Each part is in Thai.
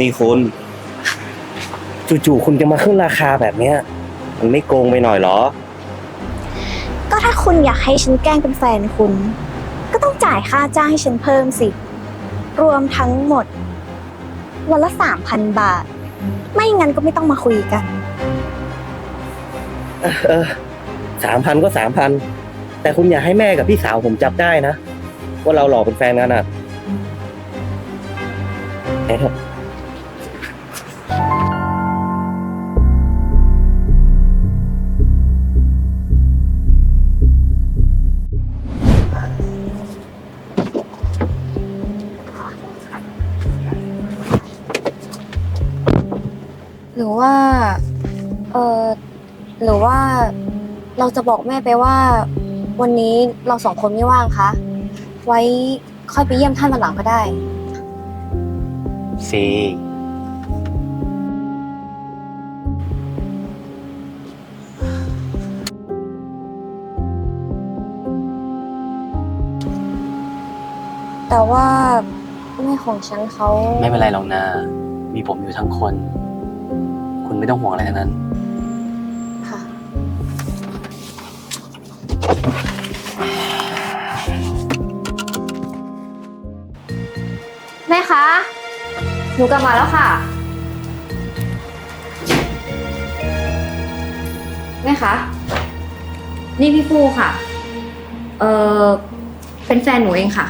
นี่คุณจู่ๆคุณจะมาขึ้นราคาแบบเนี้ย มันไม่โกงไปหน่อยเหรอ ก็ถ้าคุณอยากให้ฉันแกล้งเป็นแฟนคุณ ก็ต้องจ่ายค่าจ้างให้ฉันเพิ่มสิ รวมทั้งหมด วันละสามพันบาท ไม่งั้นก็ไม่ต้องมาคุยกัน เออสามพันก็สามพัน แต่คุณอย่าให้แม่กับพี่สาวผมจับได้นะ ว่าเราหลอกเป็นแฟนกันอะไปเถอะ หรือว่า เออหรือว่าเราจะบอกแม่ไปว่า วันนี้เราสองคนไม่ว่างคะ ไว้ค่อยไปเยี่ยมท่านวันหลังก็ได้ ซีแต่ว่าแม่ของฉันเขา ไม่เป็นไรหรอกนา มีผมอยู่ทั้งคน คุณไม่ต้องห่วงอะไรทั้งนั้น ค่ะ แม่คะ หนูกลับมาแล้วค่ะ แม่คะ นี่พี่ฟูค่ะ เออเป็นแฟนหนูเองค่ะ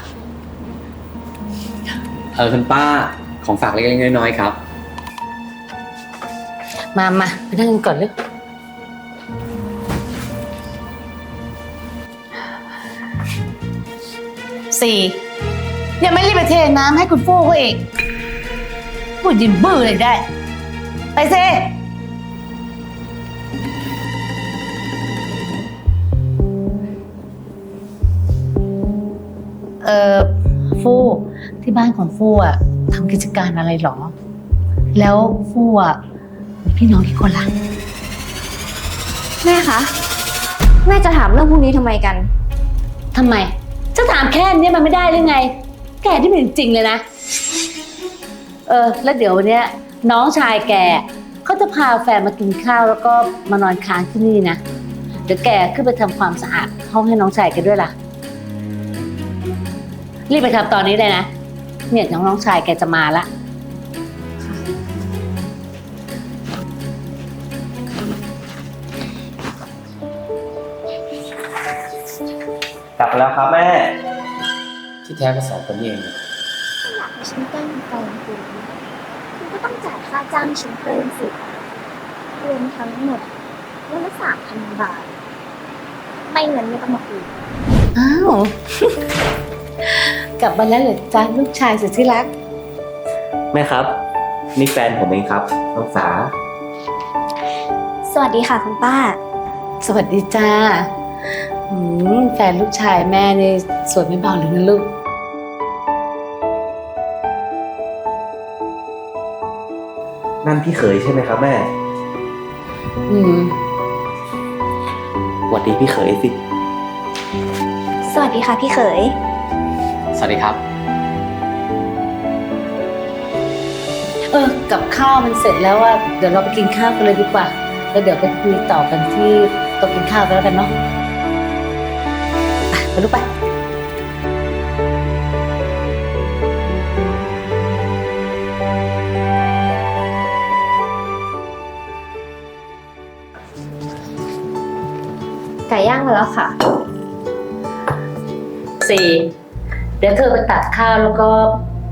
เออคุณป้าของฝากเล็กๆน้อยๆครับ มามาไปนั่งกันก่อนเลยสี่ยังไม่รีบไปเทน้ำให้คุณฟู่เขาอีกพูดยินบื้อเลยได้ ไปเซเออฟู่ที่บ้านของฟู่อะทำกิจการอะไรหรอ แล้วฟู่อะ มีพี่น้องกี่คนล่ะ แม่คะ แม่จะถามเรื่องพวกนี้ทำไมกัน ทำไม จะถามแค่นี้มันไม่ได้หรือไง แกที่เป็นจริงเลยนะ เออ แล้วเดี๋ยววันเนี้ย น้องชายแกเขาจะพาแฟนมากินข้าวแล้วก็มานอนค้างที่นี่นะ เดี๋ยวแกขึ้นไปทำความสะอาดห้องให้น้องชายแกด้วยล่ะ รีบไปทำตอนนี้เลยนะ เนี่ยน้องน้องชายแกจะมาละ กลับมาแล้วครับแม่ ที่แท้ก็สองคนนี้เองอยากให้ฉันแกล้งแฟนคุณคุณก็ต้องจ่ายค่าจ้างฉันเพิ่มสิรวมทั้งหมดวันละสามพันบาท ไม่เงินไม่ต้องมาคุยอ้าว กลับมาแล้วเหรอจ้าลูกชายสุดที่รัก แม่ครับ นี่แฟนผมเองครับน้องสา สวัสดีค่ะคุณป้า สวัสดีจ้า อืมแฟนลูกชายแม่นี่สวยไม่เบาเลยนะลูก นั่นพี่เขยใช่ไหมครับแม่อืมหวัดดีพี่เขยสิสวัสดีค่ะพี่เขย สวัสดีครับ เออ กับข้าวมันเสร็จแล้วว่าเดี๋ยวเราไปกินข้าวกันเลยดีกว่า แล้วเดี๋ยวไปคุยต่อกันที่โต๊ะกินข้าวกันแล้วกันเนาะ ไปไปลูกไป ไก่ย่างมาแล้วค่ะ สี่ เดี๋ยวเธอไปตักข้าวแล้วก็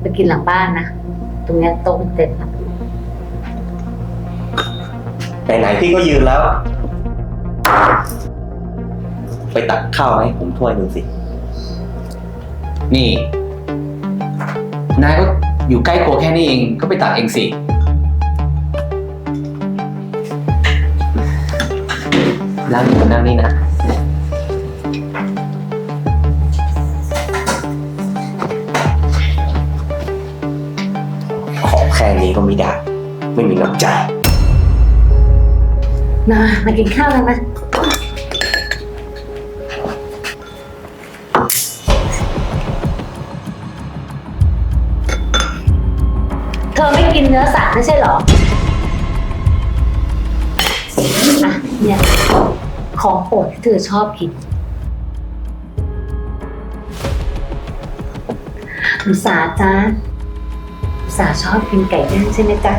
ไปกินหลังบ้านนะ ตรงเนี้ยโต๊ะมันเต็มแล้ว ไหนๆพี่ก็ยืนแล้ว ไปตักข้าวมาให้ผมถ้วยหนึ่งสิ นี่ นายก็อยู่ใกล้ครัวแค่นี้เอง ก็ไปตักเองสิ นั่งอยู่นั่งนี่นะ ขอแค่นี้ก็ไม่ได้ ไม่มีน้ำใจ มา มากินข้าวกันนะ เธอไม่กินเนื้อไม่ใช่เหรออะเนี่ยของโปรดที่เธอชอบกินหนูสาจ้าหนูสาชอบกินไก่ย่างใช่ไหมจ๊ะ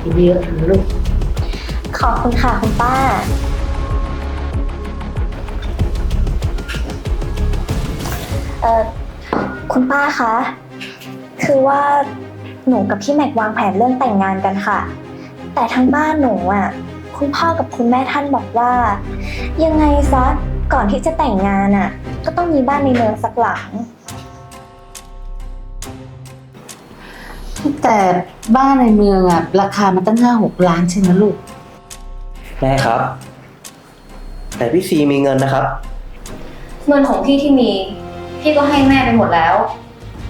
กินเยอะนะลูก ขอบคุณค่ะคุณป้า เอ่อ คุณป้าคะ คือว่า หนูกับพี่แม็กวางแผนเรื่องแต่งงานกันค่ะ แต่ทั้งบ้านหนูอะ คุณพ่อกับคุณแม่ท่านบอกว่า ยังไงซะก่อนที่จะแต่งงานอะ ก็ต้องมีบ้านในเมืองสักหลัง แต่บ้านในเมืองอะราคามันตั้งห้าหกล้านใช่ไหมลูก แม่ครับ แต่พี่ซีมีเงินนะครับ เงินของพี่ที่มี พี่ก็ให้แม่ไปหมดแล้ว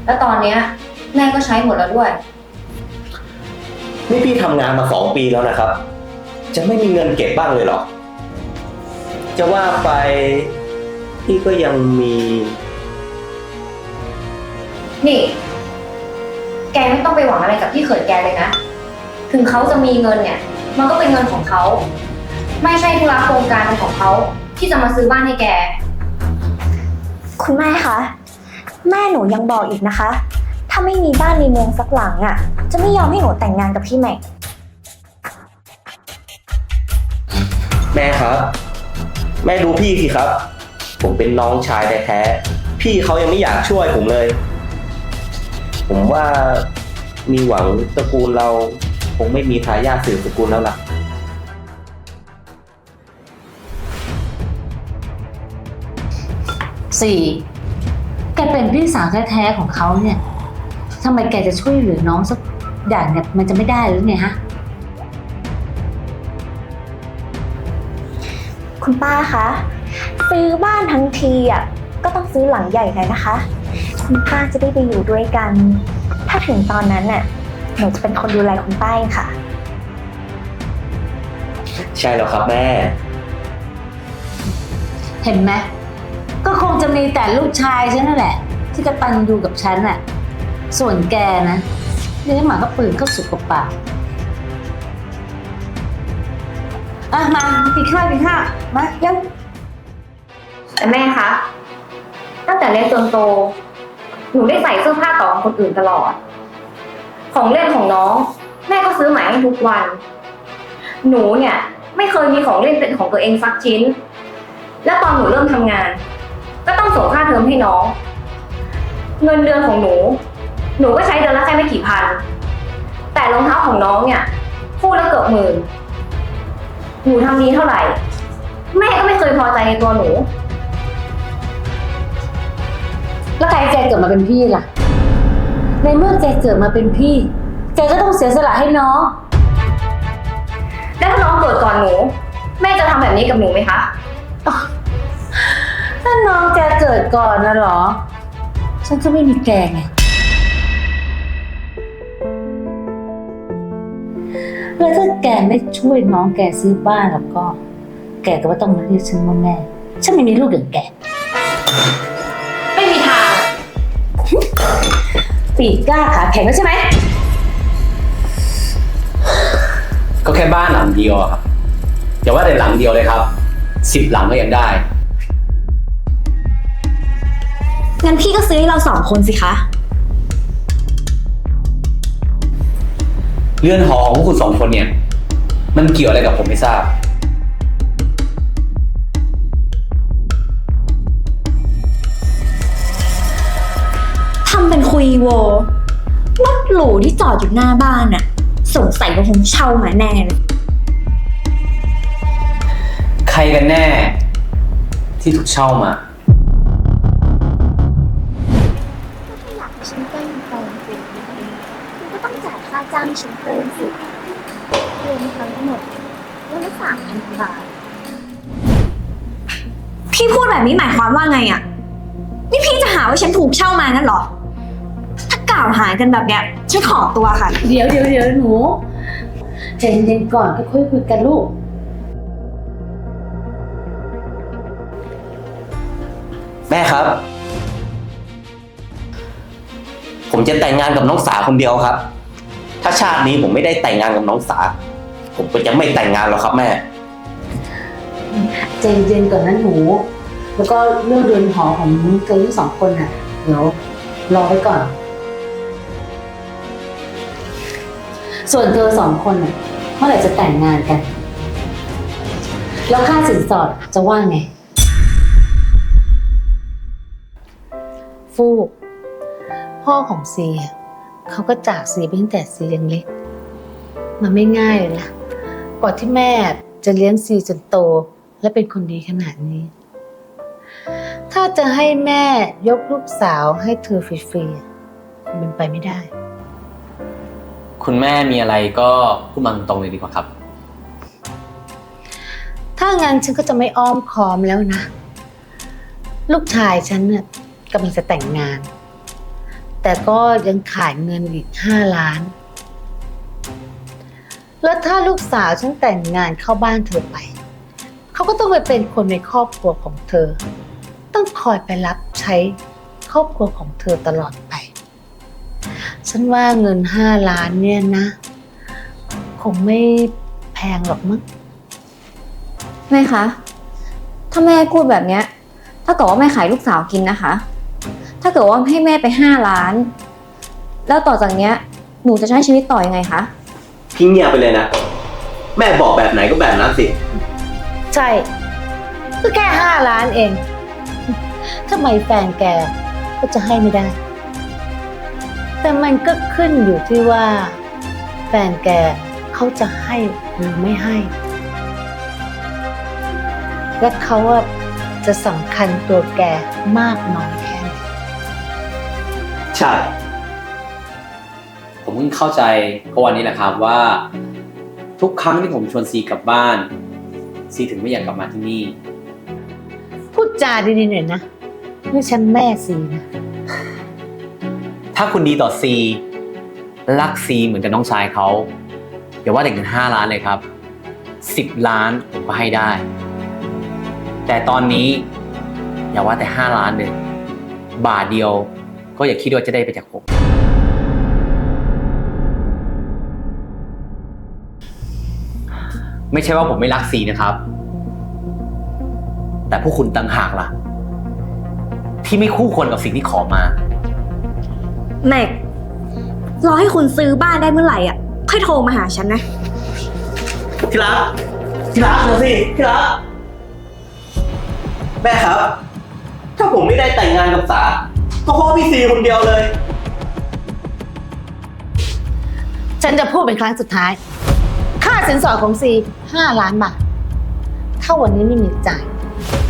แล้วตอนเนี้ย แม่ก็ใช้หมดแล้วด้วย นี่พี่ทำงานมาสองปีแล้วนะครับ จะไม่มีเงินเก็บบ้างเลยเหรอ จะว่าไปพี่ก็ยังมี นี่ แกไม่ต้องไปหวังอะไรกับพี่เขยแกเลยนะ ถึงเขาจะมีเงินเนี่ย มันก็เป็นเงินของเขา ไม่ใช่ธุระโครงการเป็นของเขาที่จะมาซื้อบ้านให้แก คุณแม่คะ แม่หนูยังบอกอีกนะคะ ถ้าไม่มีบ้านในเมืองสักหลังอะ จะไม่ยอมให้หนูแต่งงานกับพี่แม็ก แม่ครับ แม่ดูพี่สิครับ ผมเป็นน้องชายแท้ๆพี่เขายังไม่อยากช่วยผมเลย ผมว่ามีหวังตระกูลเราคงไม่มีทายาทสืบตระกูลแล้วล่ะ สี่แกเป็นพี่สาวแท้ๆของเขาเนี่ย ทำไมแกจะช่วยเหลือน้องสักอย่างเนี่ยมันจะไม่ได้หรือไงฮะ คุณป้าคะ ซื้อบ้านทั้งทีอะก็ต้องซื้อหลังใหญ่เลยนะคะ คุณป้าจะได้ไปอยู่ด้วยกัน ถ้าถึงตอนนั้นน่ะหนูจะเป็นคนดูแลคุณป้าเองค่ะ ใช่แล้วครับแม่ เห็นไหมก็คงจะมีแต่ลูกชายฉันนั่นแหละ ที่กระตันอยู่กับฉันน่ะ ส่วนแกนะเลี้ยงหมาก็ปืนเข้าสุกกับปากอะมากินข้าวกินข้าวมายังแต่แม่คะ ตั้งแต่เล็กจนโต หนูได้ใส่เสื้อผ้าต่อของคนอื่นตลอด ของเล่นของน้อง แม่ก็ซื้อใหม่ให้ทุกวัน หนูเนี่ย ไม่เคยมีของเล่นเป็นของตัวเองสักชิ้น และตอนหนูเริ่มทำงาน ก็ต้องส่งค่าเทอมให้น้อง เงินเดือนของหนู หนูก็ใช้เดือนละแค่ไม่กี่พัน แต่รองเท้าของน้องเนี่ยคู่ละเกือบหมื่น หนูทำดีเท่าไหร่ แม่ก็ไม่เคยพอใจในตัวหนู แล้วใครแกเกิดมาเป็นพี่ล่ะ ในเมื่อแกเกิดมาเป็นพี่ แกก็ต้องเสียสละให้น้อง แล้วถ้าน้องเกิดก่อนหนู แม่จะทำแบบนี้กับหนูไหมคะ ถ้าน้องแกเกิดก่อนนะเหรอ ฉันก็ไม่มีแกไง แล้วถ้าแกไม่ช่วยน้องแกซื้อบ้านแล้วก็ แกก็ไม่ต้องมาเรียกฉันว่าแม่ ฉันไม่มีลูกอย่างแก ไม่มีทาง ปีกกล้าขาแข็งแล้วใช่ไหม ก็แค่บ้านหลังเดียวอะครับอย่าว่าแต่หลังเดียวเลยครับสิบหลังก็ยังได้ งั้นพี่ก็ซื้อให้เราสองคนสิคะ เรือนหอของพวกคุณสองคนเนี่ย มันเกี่ยวอะไรกับผมไม่ทราบ ทำเป็นคุยโวรถหรูที่จอดอยู่หน้าบ้านน่ะ สงสัยว่าคงเช่ามาแน่เลยใครกันแน่ ที่ถูกเช่ามาายค่าจ้างฉันเพิ่มสิรวมทั้งหมดวันละสามพันบาท พี่พูดแบบนี้หมายความว่าไงอะ นี่พี่จะหาว่าฉันถูกเช่ามางั้นเหรอ ถ้ากล่าวหากันแบบเนี้ยฉันขอตัวค่ะ เดี๋ยวเดี๋ยวเดี๋ยวหนูใจเย็นๆก่อนค่อยๆคุยกันลูก แม่ครับ ผมจะแต่งงานกับน้องสาวคนเดียวครับ ถ้าชาตินี้ผมไม่ได้แต่งงานกับน้องสา ผมก็จะไม่แต่งงานหรอกครับแม่ ใจเย็นๆก่อนนะหนู แล้วก็เรื่องเรือนหอของเธอทั้งสองคนน่ะ เดี๋ยวรอไว้ก่อน ส่วนเธอสองคนน่ะเมื่อไหร่จะแต่งงานกัน แล้วค่าสินสอดจะว่าไง ฟูก พ่อของซีอะ เขาก็จากซีไปตั้งแต่ซียังเล็ก มันไม่ง่ายเลยนะกว่าที่แม่จะเลี้ยงซีจนโต และเป็นคนดีขนาดนี้ ถ้าจะให้แม่ยกลูกสาวให้เธอฟรีๆอะคงเป็นไปไม่ได้ คุณแม่มีอะไรก็พูดมาตรงๆเลยดีกว่าครับ ถ้างั้นฉันก็จะไม่อ้อมค้อมแล้วนะ ลูกชายฉันน่ะกำลังจะแต่งงาน แต่ก็ยังขายเงินอีกห้าล้าน แล้วถ้าลูกสาวฉันแต่งงานเข้าบ้านเธอไป เขาก็ต้องไปเป็นคนในครอบครัวของเธอ ต้องคอยไปรับใช้ครอบครัวของเธอตลอดไป ฉันว่าเงินห้าล้านเนี่ยนะ คงไม่แพงหรอกมั้ง แม่คะ ถ้าแม่พูดแบบเนี้ย ถ้าเกิดว่าแม่ขายลูกสาวกินนะคะ ถ้าเกิดว่าให้แม่ไปห้าล้าน แล้วต่อจากเนี้ยหนูจะใช้ชีวิตต่อยังไงคะ พี่เงียบไปเลยนะ แม่บอกแบบไหนก็แบบนั้นสิ ใช่ก็แค่ห้าล้านเองทำไมแฟนแกก็จะให้ไม่ได้ แต่มันก็ขึ้นอยู่ที่ว่า แฟนแกเขาจะให้หรือไม่ให้ และเขาอะจะสำคัญตัวแกมากน้อยแค่ไหน ใช่ ผมเพิ่งเข้าใจก็วันนี้แหละครับว่า ทุกครั้งที่ผมชวนซีกลับบ้าน ซีถึงไม่อยากกลับมาที่นี่ พูดจาดีๆหน่อยนะนี่ฉันแม่สีนะ ถ้าคุณดีต่อซีรักซีเหมือนกับน้องชายเขาอย่าว่าแต่เงินห้าล้านเลยครับสิบล้านผมก็ให้ได้ แต่ตอนนี้อย่าว่าแต่ห้าล้านเลยบาทเดียว ก็อย่าคิดว่าจะได้ไปจากผม ไม่ใช่ว่าผมไม่รักซีนะครับ แต่พวกคุณต่างหากล่ะ ที่ไม่คู่ควรกับสิ่งที่ขอมา แม็ก รอให้คุณซื้อบ้านได้เมื่อไหร่อะ ค่อยโทรมาหาฉันนะ ที่รักที่รักเดี๋ยวสิที่รักแม่ครับ ถ้าผมไม่ได้แต่งงานกับสา ก็เพราะพี่ซีคนเดียวเลย ฉันจะพูดเป็นครั้งสุดท้าย ค่าสินสอดของซีห้าล้านบาท ถ้าวันนี้ไม่มีจ่าย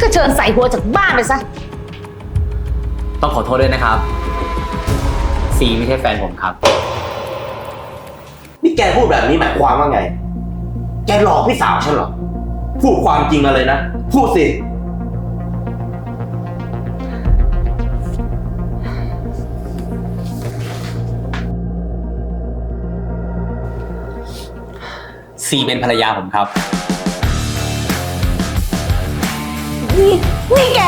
ก็เชิญใส่หัวจากบ้านไปซะ ต้องขอโทษด้วยนะครับ ซีไม่ใช่แฟนผมครับ นี่แกพูดแบบนี้หมายความว่าไง แกหลอกพี่สาวฉันเหรอ พูดความจริงมาเลยนะ พูดสิ ซีเป็นภรรยาผมครับ นี่นี่แก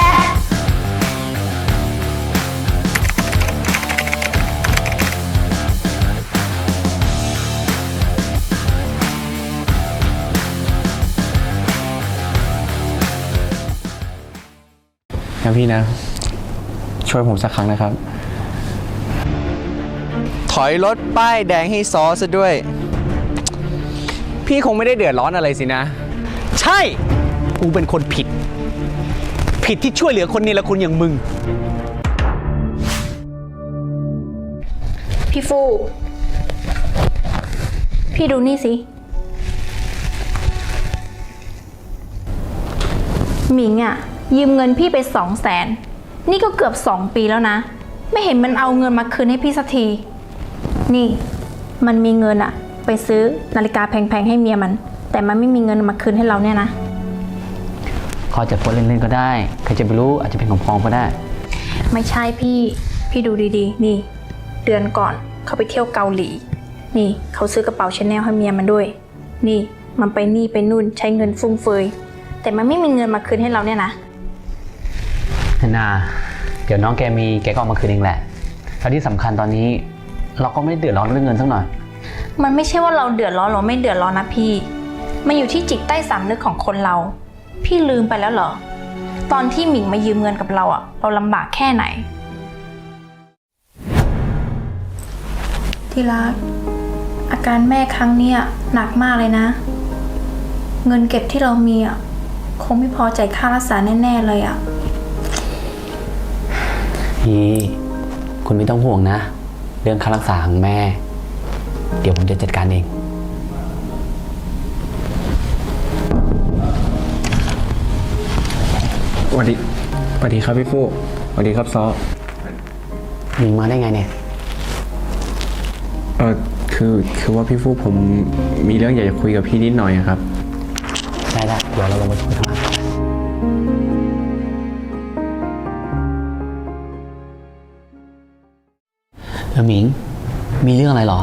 นะพี่นะ ช่วยผมสักครั้งนะครับ ถอยรถป้ายแดงให้ซอซะด้วย พี่คงไม่ได้เดือดร้อนอะไรสินะ ใช่ กูเป็นคนผิด ผิดที่ช่วยเหลือคนนี้ละคุณอย่างมึง พี่ฟู พี่ดูนี่สิ หมิงอะยืมเงินพี่ไปสองแสน นี่ก็เกือบสองปีแล้วนะ ไม่เห็นมันเอาเงินมาคืนให้พี่สักที นี่ มันมีเงินอะ ไปซื้อนาฬิกาแพงๆให้เมียมัน แต่มันไม่มีเงินมาคืนให้เราเนี่ยนะ เขาอาจจะโพสต์เล่นๆก็ได้ใครจะไปรู้อาจจะเป็นของพองก็ได้ ไม่ใช่พี่ พี่ดูดีๆ นี่ เดือนก่อนเขาไปเที่ยวเกาหลี นี่เขาซื้อกระเป๋าชาแนลให้เมียมันด้วย นี่มันไปนี่ไปนู่นใช้เงินฟุ่มเฟือย แต่มันไม่มีเงินมาคืนให้เราเนี่ยนะ นา เดี๋ยวน้องแกมีแกก็เอามาคืนเองแหละแล้วที่สำคัญตอนนี้ เราก็ไม่ได้เดือดร้อนเรื่องเงินสักหน่อย มันไม่ใช่ว่าเราเดือดร้อนหรือไม่เดือดร้อนนะพี่ มันอยู่ที่จิตใต้สำนึกของคนเรา พี่ลืมไปแล้วเหรอ ตอนที่หมิงมายืมเงินกับเราอะเราลำบากแค่ไหน ที่รัก อาการแม่ครั้งเนี้ยหนักมากเลยนะ เงินเก็บที่เรามีอะคงไม่พอจ่ายค่ารักษาแน่ ๆ เลยอะพี่คุณไม่ต้องห่วงนะ เรื่องค่ารักษาของแม่ เดี๋ยวผมจะจัดการเอง สวัสดีสวัสดีครับพี่ฟูสวัสดีครับซอหมิงมาได้ไงเนี่ย เออคือคือว่าพี่ฟูผมมีเรื่องอยากจะคุยกับพี่นิดหน่อยอะครับ ได้ได้เดี๋ยวเราลงไปคุยข้างล่างเออหมิง มีเรื่องอะไรเหรอ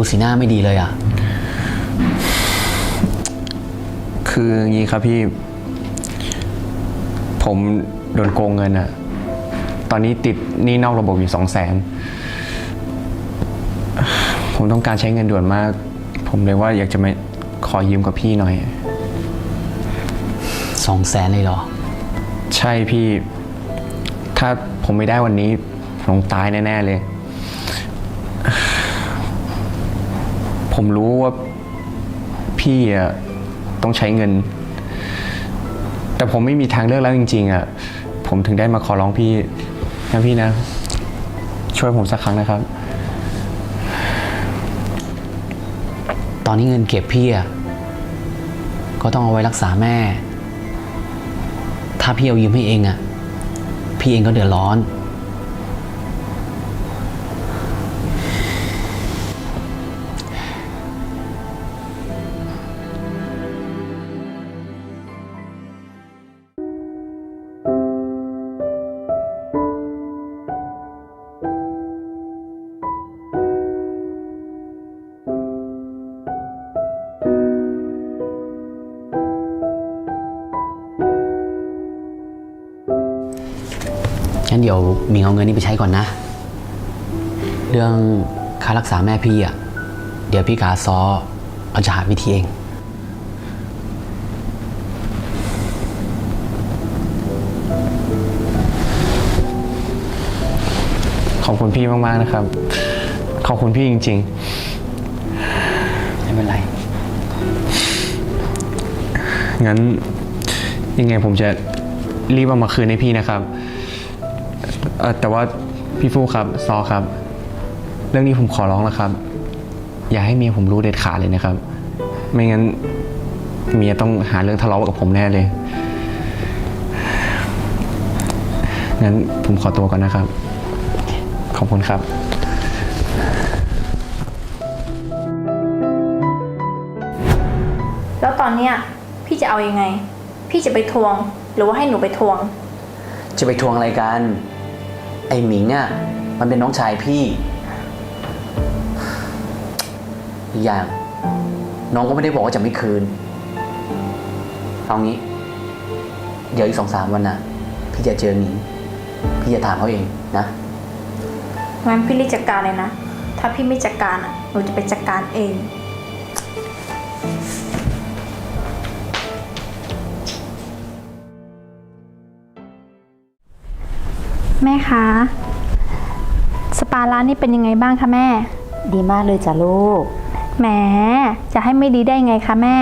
ดูสีหน้าไม่ดีเลยอะคืออย่างนี้ครับพี่ ผมโดนโกงเงินอะตอนนี้ติดหนี้นอกระบบอยู่สองแสนผมต้องการใช้เงินด่วนมาก ผมเลยว่าอยากจะมาขอยืมกับพี่หน่อย สองแสนเลยเหรอ ใช่พี่ ถ้าผมไม่ได้วันนี้ผมคงตายแน่ ๆ เลย ผมรู้ว่าพี่อะต้องใช้เงิน แต่ผมไม่มีทางเลือกแล้วจริง ๆอะผมถึงได้มาขอร้องพี่นะพี่นะ ช่วยผมสักครั้งนะครับ ตอนนี้เงินเก็บพี่อะก็ต้องเอาไว้รักษาแม่ ถ้าพี่เอายืมให้เองอะพี่เองก็เดือดร้อน ดี๋ยวหมิงเอาเงินนี้ไปใช้ก่อนนะ เรื่องค่ารักษาแม่พี่อะ เดี๋ยวพี่กาซอเราจะหาวิธีเอง ขอบคุณพี่มาก ๆ นะครับ ขอบคุณพี่จริงไม่เป็นไรๆงั้นยังไงผมจะรีบเอามาคืนให้พี่นะครับ เอ่อแต่ว่าพี่ฟูครับซอครับ เรื่องนี้ผมขอร้องแล้วครับ อย่าให้เมียผมรู้เด็ดขาดเลยนะครับ ไม่งั้นเมียต้องหาเรื่องทะเลาะกับผมแน่เลยงั้นผมขอตัวก่อนนะครับ ขอบคุณครับ แล้วตอนเนี้ยพี่จะเอาอยัางไง พี่จะไปทวงหรือว่าให้หนูไปทวง จะไปทวงอะไรกัน ไอ้หมิงอะมันเป็นน้องชายพี่อีกอย่าง น้องก็ไม่ได้บอกว่าจะไม่คืน เอางี้ เดี๋ยวอีกสองสามวันน่ะ พี่จะเจอหมิง พี่จะถามเขาเองนะ งั้นพี่รีบจัดการเลยนะ ถ้าพี่ไม่จัดการอะหนูจะไปจัดการเอง แม่คะ สปาร้านนี้เป็นยังไงบ้างคะแม่ ดีมากเลยจ้ะลูก แหม จะให้ไม่ดีได้ไงคะแม่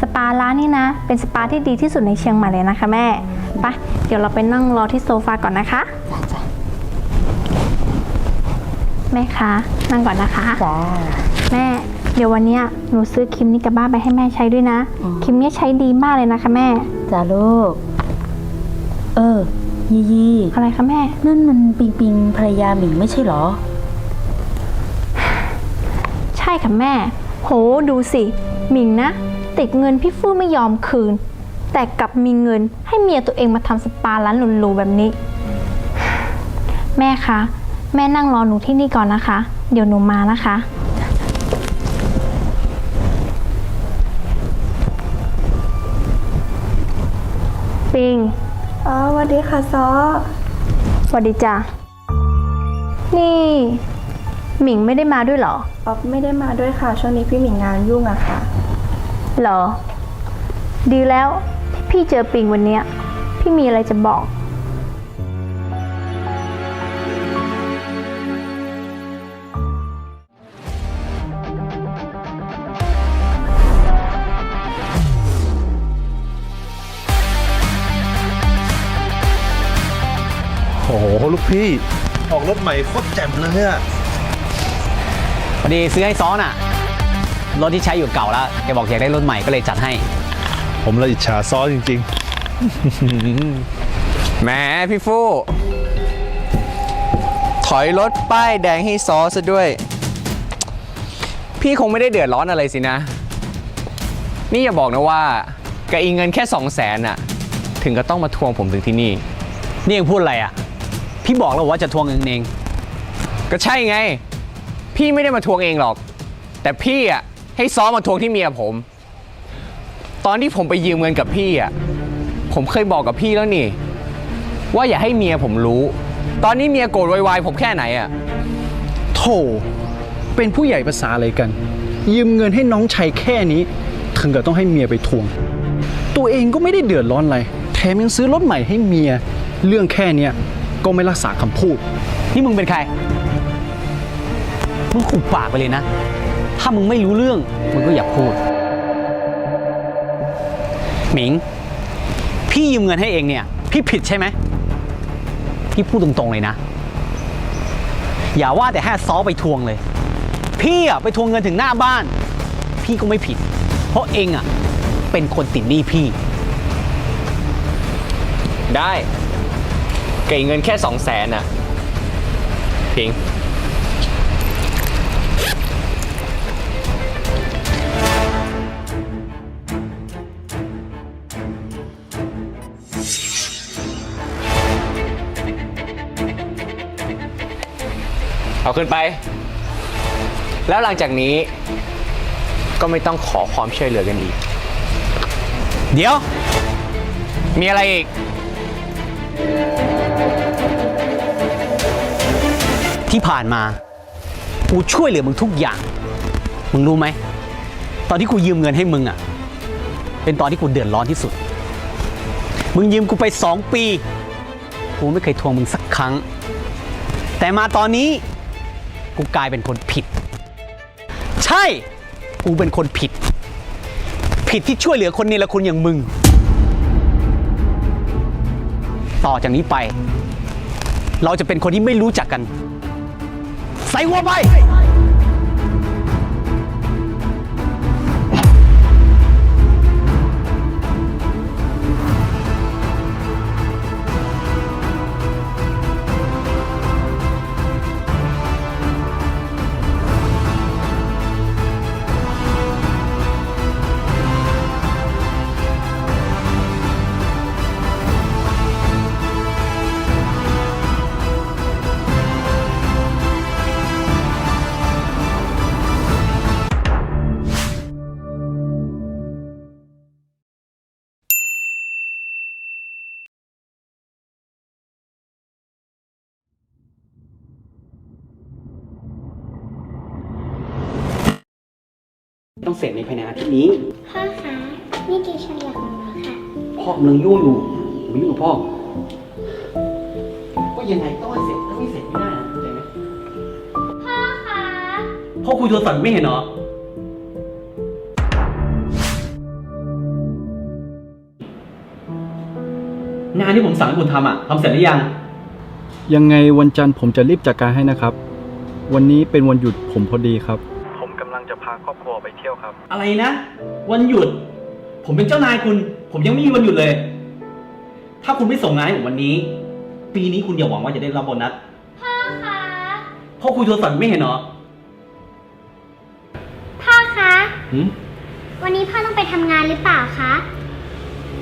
สปาร้านนี้นะ เป็นสปาที่ดีที่สุดในเชียงใหม่เลยนะคะแม่ ไป เดี๋ยวเราไปนั่งรอที่โซฟาก่อนนะคะแม่คะ นั่งก่อนนะคะ จ้า แม่ เดี๋ยววันเนี้ยหนูซื้อครีมนี้กลับบ้านไปให้แม่ใช้ด้วยนะอืมครีมนี้ใช้ดีมากเลยนะคะแม่ จ้าลูก เออ ยี่ยี่อะไรคะแม่ นั่นมันปิงปิงภรรยาหมิงไม่ใช่เหรอ ใช่ค่ะแม่ โหดูสิหมิงนะ ติดเงินพี่ฟู่ไม่ยอมคืน แต่กลับมีเงินให้เมียตัวเองมาทำสปาร้านหรูๆแบบนี้ แม่คะ แม่นั่งรอหนูที่นี่ก่อนนะคะ เดี๋ยวหนูมานะคะปิง อ๋อสวัสดีค่ะซอสวัสดีจ้ะนี่ หมิงไม่ได้มาด้วยเหรอป๊อปไม่ได้มาด้วยค่ะ ช่วงนี้พี่หมิงงานยุ่งอะค่ะ เหรอ ดีแล้วที่พี่เจอปิงวันเนี้ย พี่มีอะไรจะบอก ลูกพี่ ออกรถใหม่โคตรแจ่มเลยอะพอดีซื้อให้ซ้อนอะ รถที่ใช้อยู่เก่าแล้วแกบอกอยากได้รถใหม่ก็เลยจัดให้ ผมละอิจฉาซอสจริงแหมพี่ฟู่ถอยรถป้ายแดงให้ซอซะด้วย พี่คงไม่ได้เดือดร้อนอะไรสินะ นี่อย่าบอกนะว่ากับอีเงินแค่สองแสนน่ะถึงก็ต้องมาทวงผมถึงที่นี่ นี่ยังพูดอะไรอะ พี่บอกแล้วว่าจะทวงเงินเองก็ใช่ไง พี่ไม่ได้มาทวงเองหรอก แต่พี่อะให้ซ้อมมาทวงที่เมียผม ตอนที่ผมไปยืมเงินกับพี่อะผมเคยบอกกับพี่แล้วนี่ ว่าอย่าให้เมียผมรู้ ตอนนี้เมียโกรธวายๆผมแค่ไหนอะโธเป็นผู้ใหญ่ภาษาอะไรกัน ยืมเงินให้น้องชายแค่นี้ ถึงกับต้องให้เมียไปทวง ตัวเองก็ไม่ได้เดือดร้อนอะไรแถมยังซื้อรถใหม่ให้เมีย เรื่องแค่เนี้ย ก็ไม่รักษาคำพูด นี่มึงเป็นใคร มึงขุบปากไปเลยนะ ถ้ามึงไม่รู้เรื่อง มึงก็อย่าพูด หมิง พี่ยืมเงินให้เองเนี่ย พี่ผิดใช่ไหม พี่พูดตรงๆเลยนะ อย่าว่าแต่แค่ซ้อไปทวงเลย พี่อะไปทวงเงินถึงหน้าบ้าน พี่ก็ไม่ผิด เพราะเองอะเป็นคนติดหนี้พี่ ได้ เก่งเงินแค่สองแสนอะพิงเอาขึ้นไป แล้วหลังจากนี้ก็ไม่ต้องขอความช่วยเหลือกันอีก เดี๋ยว มีอะไรอีก ที่ผ่านมา กูช่วยเหลือมึงทุกอย่าง มึงรู้ไหม ตอนที่กูยืมเงินให้มึงอะเป็นตอนที่กูเดือดร้อนที่สุด มึงยืมกูไปสองปี กูไม่เคยทวงมึงสักครั้ง แต่มาตอนนี้ กูกลายเป็นคนผิด ใช่ กูเป็นคนผิด ผิดที่ช่วยเหลือคนเนรคุณอย่างมึง ต่อจากนี้ไป เราจะเป็นคนที่ไม่รู้จักกัน ใส่หัวไป ต้องเสร็จในภายในอาทิตย์นี้ พ่อคะนี่ดิฉันอยากมาค่ะ พ่อกำลังยุ่งอยู่อย่าไปยุ่งกับพ่อ ก็ยังไงต้องให้เสร็จถ้าไม่เสร็จไม่ได้นะเข้าใจไหมพ่อคะพ่อคุยโทรศัพท์ไม่เห็นเหรอ งานที่ผมสั่งให้คุณทำอะทำเสร็จหรือยัง ยังไงวันจันทร์ผมจะรีบจัดการให้นะครับ วันนี้เป็นวันหยุดผมพอดีครับ รอบครัวไปเที่ยวครับ อะไรนะ วันหยุด ผมเป็นเจ้านายคุณ ผมยังไม่มีวันหยุดเลย ถ้าคุณไม่ส่งงานให้ผมวันนี้ ปีนี้คุณอย่าหวังว่าจะได้รับโบนัสพ่อคะพ่อคุยโทรศัพท์ไม่เห็นเหรอพ่อคะ หืมวันนี้พ่อต้องไปทำงานหรือเปล่าคะ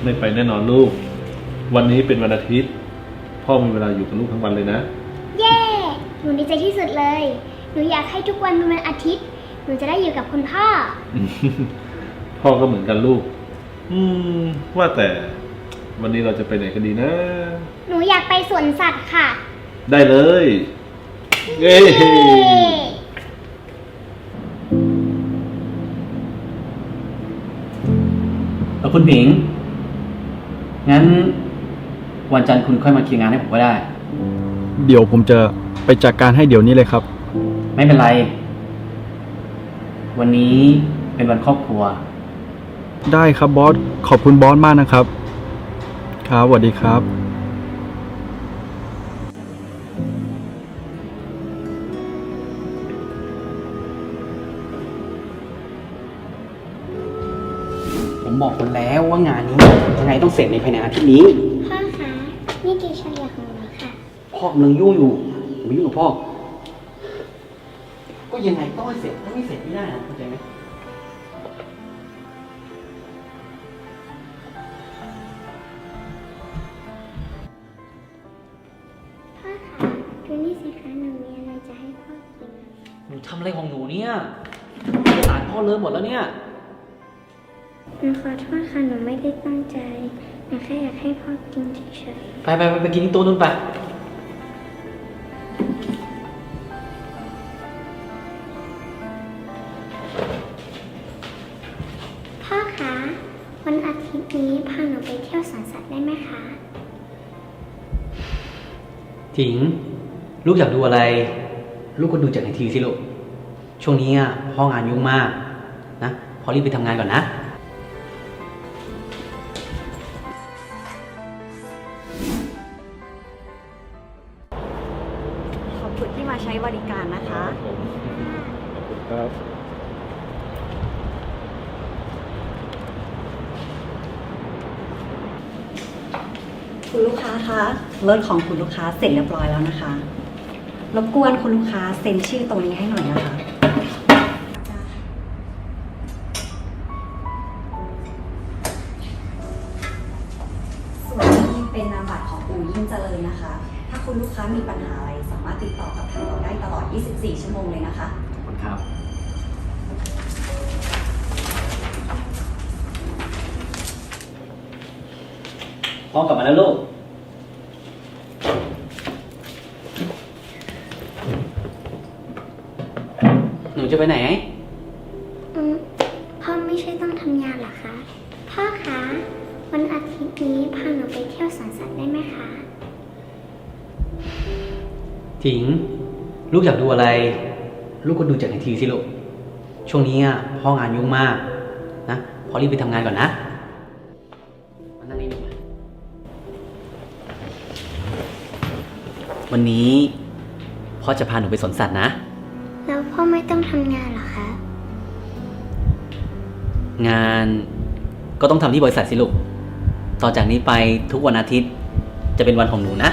ไม่ไปแน่นอนลูก วันนี้เป็นวันอาทิตย์ พ่อมีเวลาอยู่กับลูกทั้งวันเลยนะ เย้ หนูดีใจที่สุดเลย หนูอยากให้ทุกวันเป็นวันอาทิตย์ หนูจะได้อยู่กับคุณพ่อ พ่อก็เหมือนกันลูก อืม ว่าแต่ วันนี้เราจะไปไหนกันดีนะ หนูอยากไปสวนสัตว์ค่ะได้เลยเอ้คุณผิง งั้น วันจันทร์คุณค่อยมาเคลียร์งานให้ผมก็ได้ เดี๋ยวผมจะไปจัดการให้เดี๋ยวนี้เลยครับ ไม่เป็นไร วันนี้เป็นวันครอบครัว ได้ครับบอส ขอบคุณบอสมากนะครับ ครับสวัสดีครับ ผมบอกคุณแล้วว่างานนี้ยังไงต้องเสร็จในภายในอาทิตย์นี้ พ่อคะนี่คือเฉลี่ยของหนูค่ะ พ่อกำลังยุ่งอยู่ผมไม่ยุ่งกับพ่อ ก็ยังไงต้องให้เสร็จถ้าไม่เสร็จไม่ได้นะเข้าใจไหมพ่อคะดูนี่สิคะหนูมีอะไรจะให้พ่อกินหนูทำอะไรของหนูเนี่ยเอกสารพ่อเริ่มหมดแล้วเนี่ย หนูขอโทษค่ะหนูไม่ได้ตั้งใจหนูแค่อยากให้พ่อกินเฉยไปไปไปไปกินที่โต๊ะนู้นไป นี้พาหนูไปเที่ยวสวนสัตว์ได้ไหมคะ ถิง ลูกอยากดูอะไร ลูกก็ดูจากในทีวีสิลูก ช่วงนี้อะพ่องานยุ่งมากนะ พอรีบไปทำงานก่อนนะ รถของคุณลูกค้าเสร็จเรียบร้อยแล้วนะคะ รบกวนคุณลูกค้าเซ็นชื่อตรงนี้ให้หน่อยนะคะ ส่วนนี้เป็นนามบัตรของอู่ยิ่งเจริญนะคะ ถ้าคุณลูกค้ามีปัญหาอะไรสามารถติดต่อกับทางเราได้ตลอด 24 ชั่วโมงเลยนะคะ ขอบคุณครับพ่อมกลับมาแล้วลูก จะไปไหน อืมพ่อไม่ใช่ต้องทำงานเหรอคะ พ่อคะวันอาทิตย์นี้พาหนูไปเที่ยวสวนสัตว์ได้ไหมคะ ถิง ลูกอยากดูอะไร ลูกก็ดูจากในทีวีสิลูก ช่วงนี้อะพ่องานยุ่งมากนะ พอรีบไปทำงานก่อนนะมานั่งนี่ลูกมาวันนี้พ่อจะพาหนูไปสวนสัตว์นะแล้ว พ่อไม่ต้องทำงานเหรอคะ งานก็ต้องทำที่บริษัทสิลูก ต่อจากนี้ไปทุกวันอาทิตย์จะเป็นวันของหนูนะ